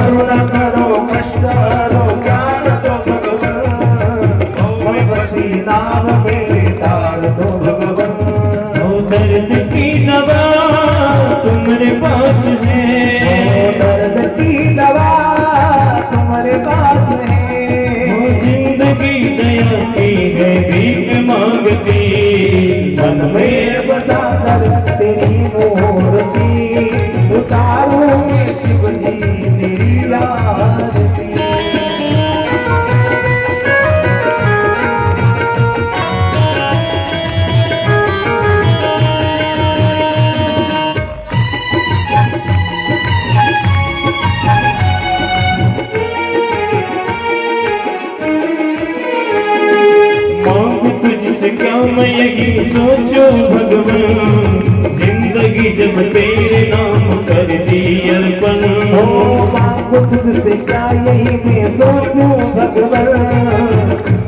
करुणा करो क्या मैं यही सोचो भगवान जिंदगी जब तेरे नाम कर दी अर्पण ओ मांगो तुझसे क्या यही मैं सोचूं भगवान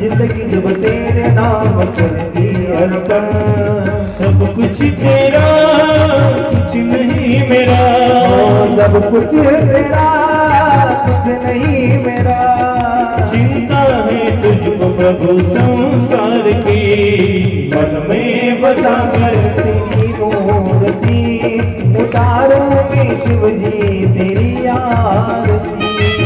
जिंदगी जब तेरे नाम करती अर्पण सब कुछ तेरा कुछ नहीं मेरा सब कुछ तेरा प्रभु संसार की मन में बसा कर। मूर्ति उतारो में शिवजी तेरी आरती।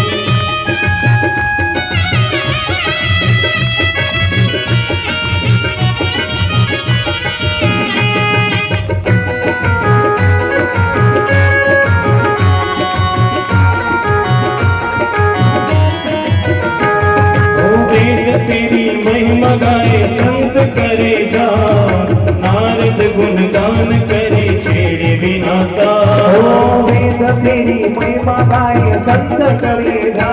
तेरी महिमा गाए संत करे जा। नारद गुणगान करे छेड़े बिनाता ओ वेद तेरी महिमा गाए संत करे जा।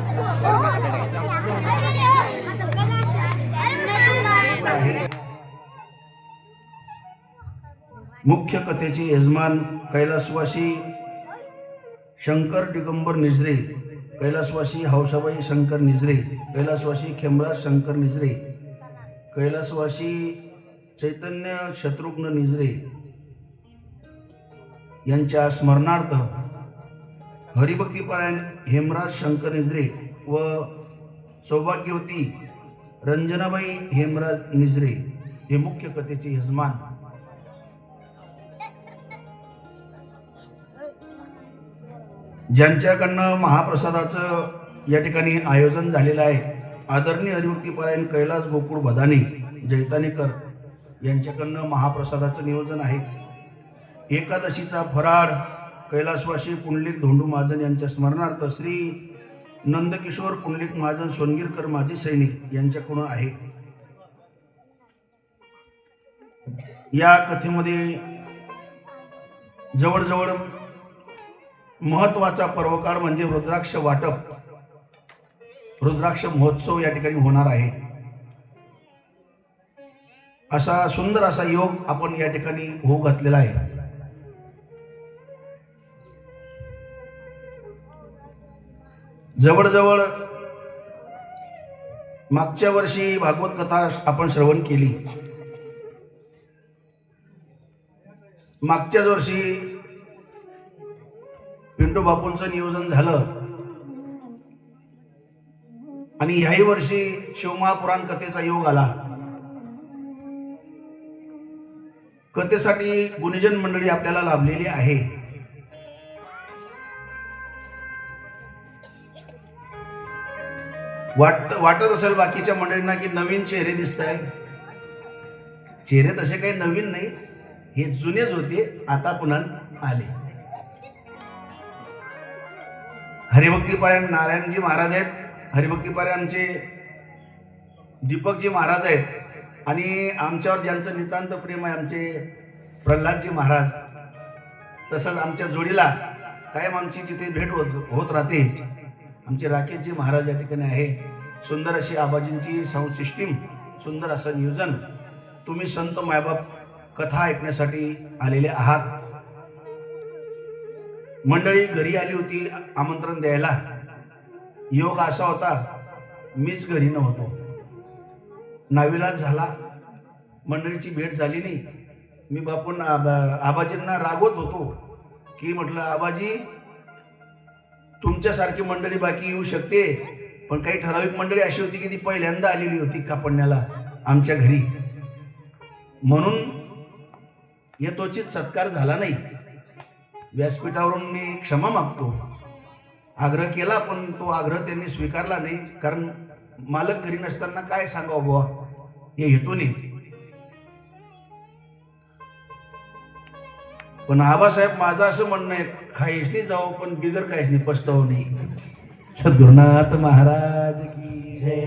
मुख्य कथेचे यजमान कैलासवासी शंकर दिगंबर निजरे कैलासवासी हौसाबाई शंकर निजरे कैलासवासी खेमराज शंकर निजरे कैलासवासी चैतन्य शत्रुघ्न निजरे यांच्या स्मरणार्थ हरिभक्तीपरायण हेमराज शंकर निजरे व सौभाग्यवती रंजनाबाई हेमराज निजरे हे मुख्य कथेचे यजमान ज्यांच्याकडनं महाप्रसादाचं या ठिकाणी आयोजन झालेलं आहे आदरणीय हरिभक्तीपरायण कैलास गोकुळ बदाने जैतानेकर यांच्याकडनं महाप्रसादाचं नियोजन आहे. एकादशीचा फराळ कैलासवासी पुंडलिक धोंडू महाजन यांच्या स्मरणार्थ श्री नंदकिशोर पुंडलिक महाजन सोनगीरकर माजी सैनिक यांच्याकडून आहे. या कथेमध्ये जवळजवळ महत्त्वाचा पर्वकाळ म्हणजे रुद्राक्ष वाटप. रुद्राक्ष महोत्सव या ठिकाणी होणार आहे. असा सुंदर असा योग आपण या ठिकाणी होऊ घातलेला आहे. जवळजवळ मागच्या वर्षी भागवत कथा आपण श्रवण केली. मागच्याच वर्षी पिंटू बापूंचं नियोजन झालं. आणि ह्याही वर्षी शिवमहापुराण कथेचा योग आला. कथेसाठी गुणीजन मंडळी आपल्याला लाभलेली आहे. वाटत वाटत असेल बाकीच्या मंडळींना की नवीन चेहरे दिसत आहे चेहरे तसे काही नवीन नाही. हे जुनेच होते आता पुन्हा आले. हरिभक्तीपरायण नारायणजी महाराज आहेत. हरिभक्तीपारायण आमचे दीपकजी महाराज आहेत. आणि आमच्यावर ज्यांचं नितांत प्रेम आहे आमचे प्रल्हादजी महाराज. तसंच आमच्या जोडीला कायम आमची जिथे भेट होत होत राहते आमचे राकेशजी महाराज या ठिकाणी आहे. सुंदर अशी आबाजींची साऊंड सिस्टीम सुंदर असं नियोजन. तुम्ही संत मायबाप कथा ऐकण्यासाठी आलेले आहात. मंडळी घरी आली होती आमंत्रण द्यायला. योग असा होता मीच घरी नव्हतो. नाविलाज झाला. मंडळीची भेट झाली नाही. मी बापून आबा- आबाजींना रागवत होतो. की म्हटलं आबाजी तुमच्यासारखी मंडळी बाकी येऊ शकते पण काही ठराविक मंडळी अशी होती की ती पहिल्यांदा आलेली होती कापडण्याला आमच्या घरी. म्हणून यथोचित सत्कार झाला नाही. व्यासपीठावरून मी क्षमा मागतो. आग्रह केला पण तो आग्रह त्यांनी स्वीकारला नाही. कारण मालक घरी नसताना काय सांगावं बुवा? हे हेतूने पण आबासाहेब माझं असं म्हणणं आहे खायसनी जाऊ पण बिगर काहीच नाही पस्ताव नाही. सद्गुरुनाथ महाराज की जय.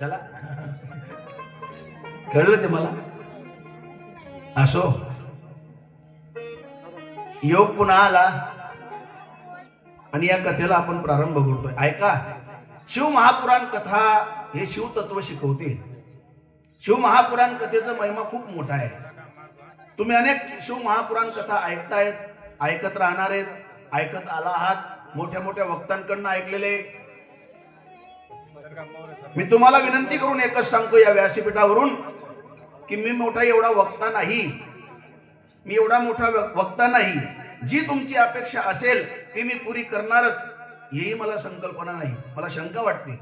चला. कळलं ते मला? असो. योग पुन्हा आला. आणि या कथेला आपण प्रारंभ करतोय. ऐका. शिव महापुराण कथा हे शिवतत्व शिकवते शिव महापुराण कथेचा महिमा खूप मोठा आहे. तुम्ही अनेक शिव महापुराण कथा ऐकतायत ऐकत राहणार आहेत ऐकत आला आहात मोठ्या मोठ्या वक्तांकडनं ऐकलेले. मी तुम्हाला विनंती करून एकच सांगतो या व्यासपीठावरून की मी मोठा एवढा वक्ता नाही. मी एवढा मोठा वक्ता नाही. जी तुमची अपेक्षा असेल ती मी पुरी करणारच. ही मला संकल्पना नाही. मला शंका वाटते.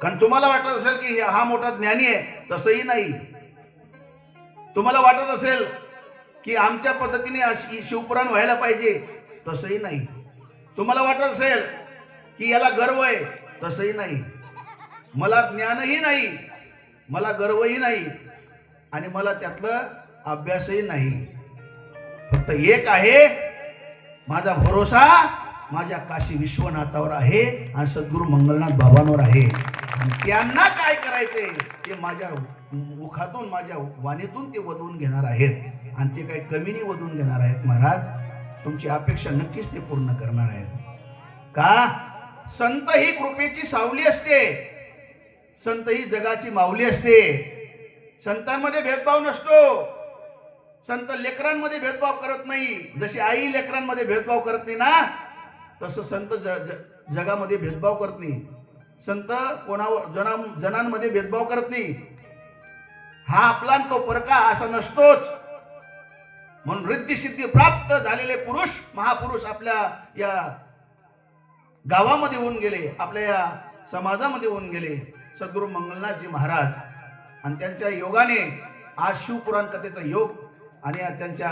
कारण तुम्हाला वाटत असेल की हा मोठा ज्ञानी आहे तसंही नाही. तुम्हाला वाटत असेल की आमच्या पद्धतीने अशी शिवपुराण व्हायला पाहिजे तसंही नाही. तुम्हाला वाटत असेल की याला गर्व आहे तसंही नाही. मला ज्ञानही नाही मला गर्वही नाही. आणि मला त्यातलं अभ्यासही नाही. फक्त एक आहे माझा भरोसा माझ्या काशी विश्वनाथावर आहे आणि सद्गुरू मंगलनाथ बाबांवर आहे. आणि त्यांना काय करायचंय? ते माझ्या मुखातून माझ्या वाणीतून ते वधवून घेणार आहेत. आणि ते काही कमी नाही वधवून घेणार आहेत महाराज. तुमची अपेक्षा नक्कीच ते पूर्ण करणार आहेत. का? संत ही कृपेची सावली असते. संत ही जगाची माऊली असते. संतांमध्ये भेदभाव नसतो. संत लेकरांमध्ये भेदभाव करत नाही. जशी आई लेकरांमध्ये भेदभाव करत नाही ना तसं संत ज ज- जगामध्ये भेदभाव करत नाही. संत कोणावर जना जनांमध्ये भेदभाव करत नाही. हा आपला तो परका असा नसतोच. म्हणून रिद्धी सिद्धी प्राप्त झालेले पुरुष महापुरुष आपल्या या गावामध्ये होऊन गेले आपल्या या समाजामध्ये होऊन गेले. सद्गुरू मंगलनाथजी महाराज. आणि त्यांच्या योगाने आज शिवपुराण कथेचा योग आणि त्यांच्या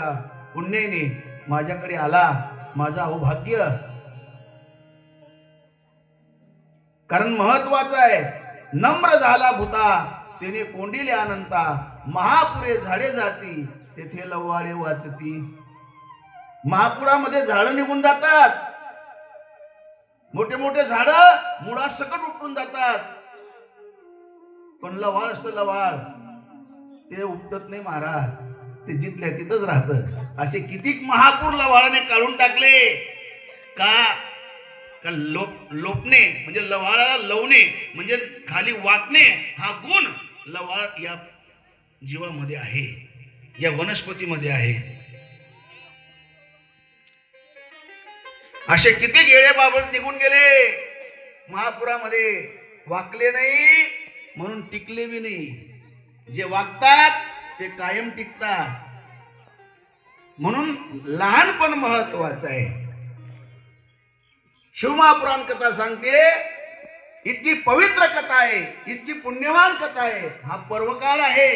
पुण्याने माझ्याकडे आला. माझा अहोभाग्य कारण महत्वाचं आहे नम्र झाला भूता तिने कोंडिले अनंता महापुरे झाडे जाती तेथे लवाळे वाचती. महापुरामध्ये झाडं निघून जातात. मोठे मोठे झाड मुळासकट उठून जातात. पण लवाळ असतं लवाळ. ते उपटत नाही महाराज. ते जिथल्या तिथंच राहतं. असे कितीक महापूर लवाळाने काढून टाकले. का? का लोप लोपणे म्हणजे लवाळाला लवणे म्हणजे खाली वाटणे हा गुण लवाळ या जीवामध्ये आहे. या वनस्पतीमध्ये आहे. असे किती गेळे बाबत निघून गेले. महापुरामध्ये वाकले नाही. म्हणून टिकले बी नाही. जे वागतात ते कायम टिकतात. म्हणून लहानपण महत्वाचं आहे. शिवमहापुराण कथा सांगते इतकी पवित्र कथा आहे इतकी पुण्यवान कथा आहे हा पर्वकाळ आहे.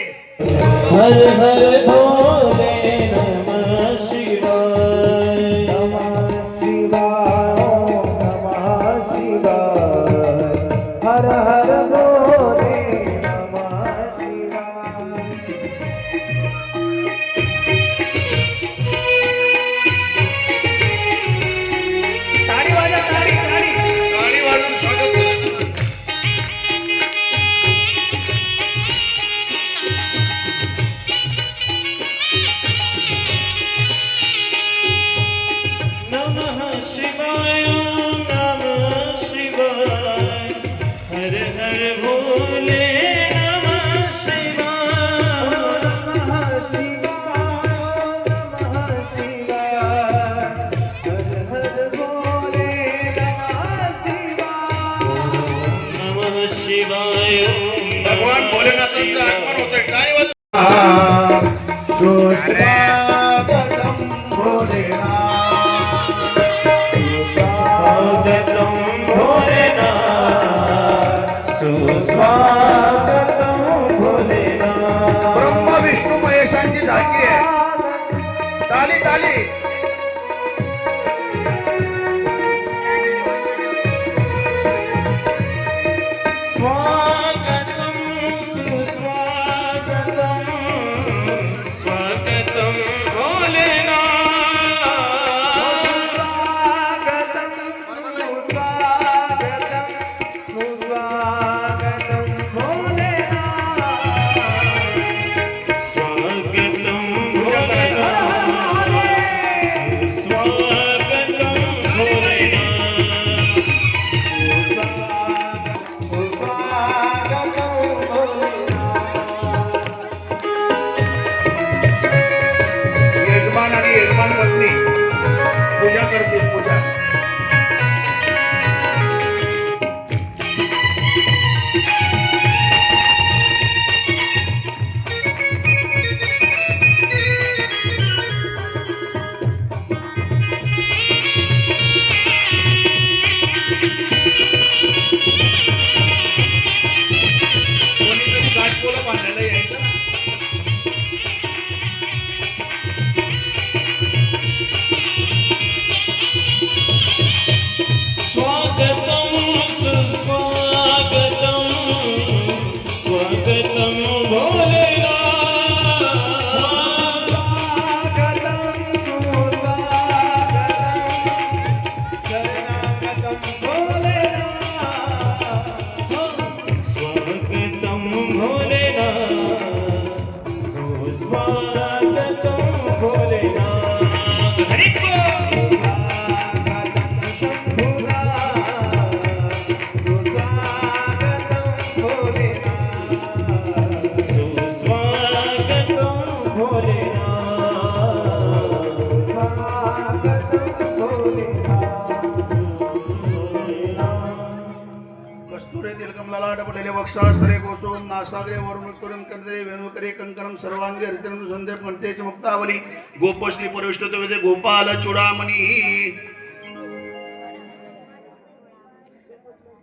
वक्षास्त्रे कोसोम नासाग्रे वरुणकरुण कंदरे वेणुकरे कंकरम सर्वांगे हरिचंद्र संदे पंतेच मुक्तावली गोपश्री परिष्ठत वेदे गोपाल चुडामणी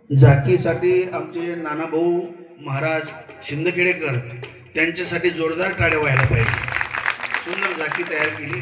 झाकीसाठी आमचे नानाभाऊ महाराज शिंदखेडेकर त्यांच्यासाठी जोरदार टाळ्या व्हायला पाहिजे सुंदर झाकी तयार केली